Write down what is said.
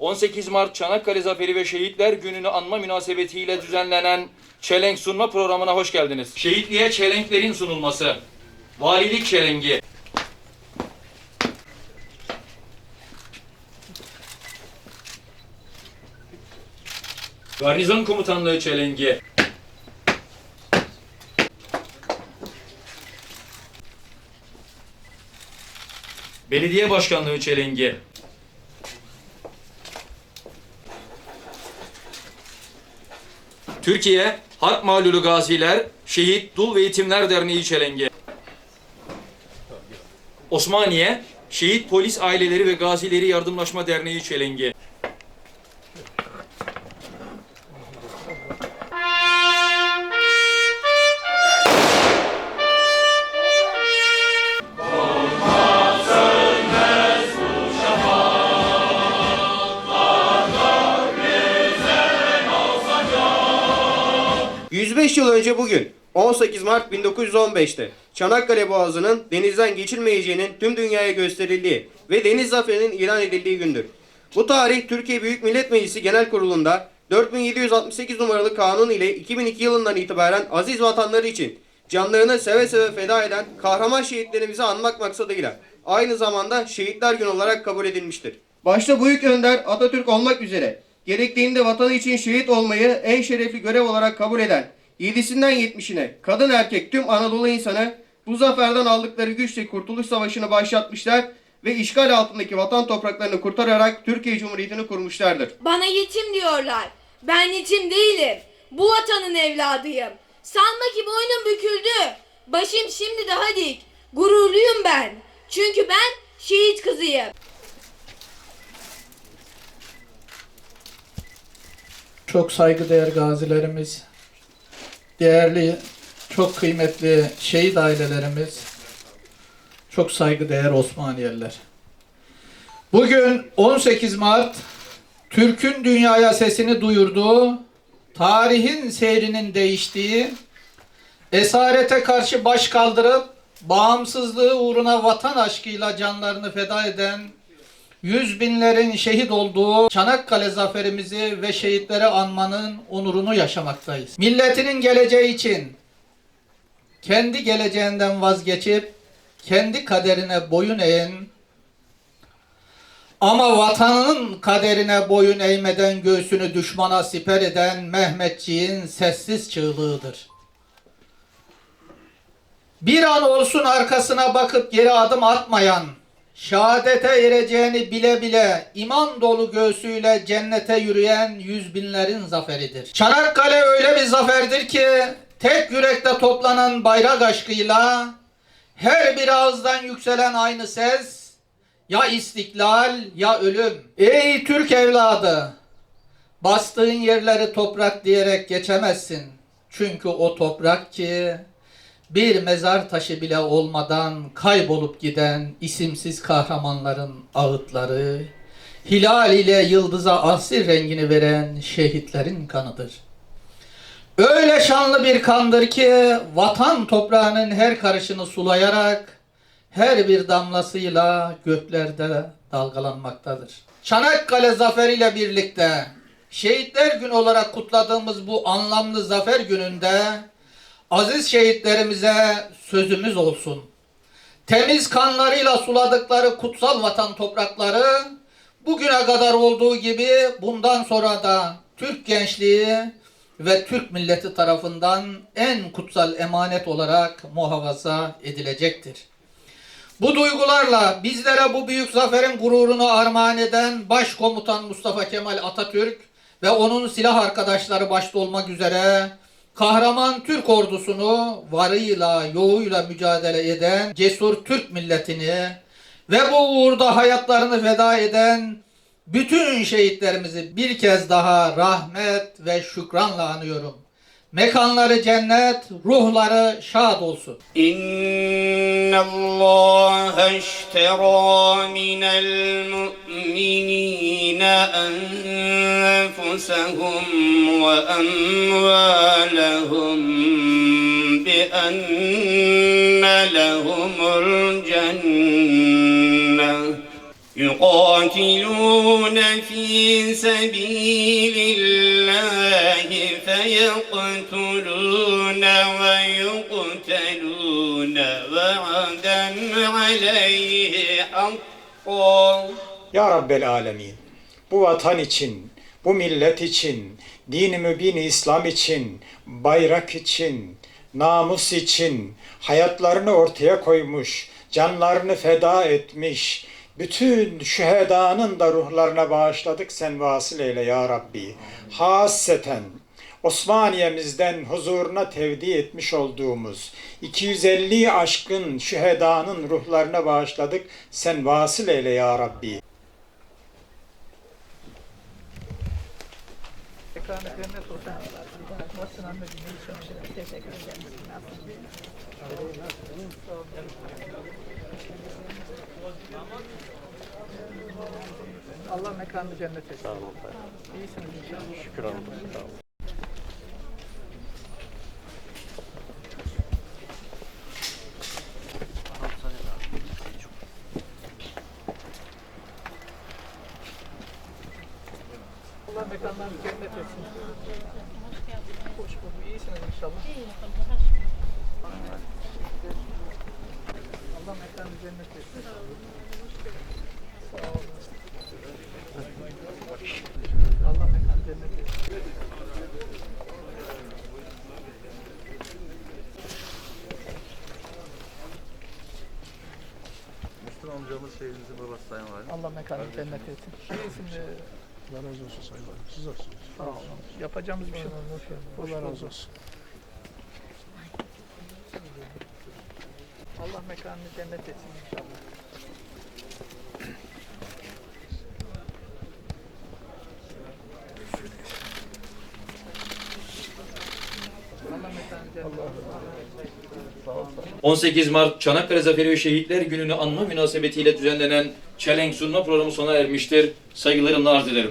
18 Mart Çanakkale Zaferi ve Şehitler Günü'nü anma münasebetiyle düzenlenen çelenk sunma programına hoş geldiniz. Şehitliğe çelenklerin sunulması. Valilik çelengi. Garnizon Komutanlığı çelengi. Belediye Başkanlığı çelengi. Türkiye Harp Malulu Gaziler Şehit Dul ve Yetimler Derneği çelengi. Osmaniye Şehit Polis Aileleri ve Gazileri Yardımlaşma Derneği çelengi. 105 yıl önce bugün 18 Mart 1915'te Çanakkale Boğazı'nın denizden geçilmeyeceğinin tüm dünyaya gösterildiği ve deniz zaferinin ilan edildiği gündür. Bu tarih Türkiye Büyük Millet Meclisi Genel Kurulu'nda 4768 numaralı kanun ile 2002 yılından itibaren aziz vatanları için canlarını seve seve feda eden kahraman şehitlerimizi anmak maksadıyla aynı zamanda Şehitler Günü olarak kabul edilmiştir. Başta Büyük Önder Atatürk olmak üzere gerektiğinde vatanı için şehit olmayı en şerefli görev olarak kabul eden 7'sinden 70'ine kadın erkek tüm Anadolu insanı bu zaferden aldıkları güçle Kurtuluş Savaşı'nı başlatmışlar ve işgal altındaki vatan topraklarını kurtararak Türkiye Cumhuriyeti'ni kurmuşlardır. Bana yetim diyorlar. Ben yetim değilim. Bu vatanın evladıyım. Sanma ki boynum büküldü. Başım şimdi daha dik. Gururluyum ben. Çünkü ben şehit kızıyım. Çok saygıdeğer gazilerimiz, değerli, çok kıymetli şehit ailelerimiz, çok saygıdeğer Osmaniyeliler. Bugün 18 Mart, Türk'ün dünyaya sesini duyurduğu, tarihin seyrinin değiştiği, esarete karşı baş kaldırıp, bağımsızlığı uğruna vatan aşkıyla canlarını feda eden yüz binlerin şehit olduğu Çanakkale zaferimizi ve şehitleri anmanın onurunu yaşamaktayız. Milletinin geleceği için kendi geleceğinden vazgeçip kendi kaderine boyun eğen ama vatanının kaderine boyun eğmeden göğsünü düşmana siper eden Mehmetçiğin sessiz çığlığıdır. Bir an olsun arkasına bakıp geri adım atmayan, şehadete ereceğini bile bile iman dolu göğsüyle cennete yürüyen yüz binlerin zaferidir. Çanakkale öyle bir zaferdir ki tek yürekte toplanan bayrak aşkıyla her bir ağızdan yükselen aynı ses ya istiklal ya ölüm. Ey Türk evladı! Bastığın yerleri toprak diyerek geçemezsin. Çünkü o toprak ki bir mezar taşı bile olmadan kaybolup giden isimsiz kahramanların ağıtları, hilal ile yıldıza asir rengini veren şehitlerin kanıdır. Öyle şanlı bir kandır ki vatan toprağının her karışını sulayarak her bir damlasıyla göklerde dalgalanmaktadır. Çanakkale zaferiyle birlikte Şehitler Günü olarak kutladığımız bu anlamlı zafer gününde aziz şehitlerimize sözümüz olsun. Temiz kanlarıyla suladıkları kutsal vatan toprakları bugüne kadar olduğu gibi bundan sonra da Türk gençliği ve Türk milleti tarafından en kutsal emanet olarak muhafaza edilecektir. Bu duygularla bizlere bu büyük zaferin gururunu armağan eden Başkomutan Mustafa Kemal Atatürk ve onun silah arkadaşları başta olmak üzere Kahraman Türk ordusunu varıyla yoğuyla mücadele eden cesur Türk milletini ve bu uğurda hayatlarını feda eden bütün şehitlerimizi bir kez daha rahmet ve şükranla anıyorum. Mekanları cennet, ruhları şad olsun. İnna Allah eştera minel mu'minine en أنفسهم وأموالهم بأن لهم الجنة يقاتلون في سبيل الله فيقتلون ويقتلون وعدا عليه حقا Ya Rabbel Alemin, bu vatan için, bu millet için, din-i mübin İslam için, bayrak için, namus için hayatlarını ortaya koymuş, canlarını feda etmiş, bütün şühedanın da ruhlarına bağışladık sen vasıl eyle ya Rabbi. Hasseten Osmaniye'mizden huzuruna tevdi etmiş olduğumuz 250 aşkın şühedanın ruhlarına bağışladık sen vasıl eyle ya Rabbi. Allah mekanını cennet etsin. İyisiniz inşallah. Şükür Allah mekanlarını cennet etsin. Hoş bulduk. İyisiniz inşallah. Allah mekanını cennet etsin. Sağ olun. Allah mekanı cennet etsin. Müslüm amcamız şeyimizin babası Sayın Valim. Allah mekanı cennet etsin. İyisin. Allah razı olsun Sayın Valim. Siz olsun. Sağ olun. Yapacağımız bir şey var. Allah razı olsun. Allah mekanını cennet etsin inşallah. Allah mekanını cennet etsin. 18 Mart Çanakkale Zaferi ve Şehitler Günü'nü anma münasebetiyle düzenlenen çelenk sunma programı sona ermiştir. Saygılarımla arz ederim.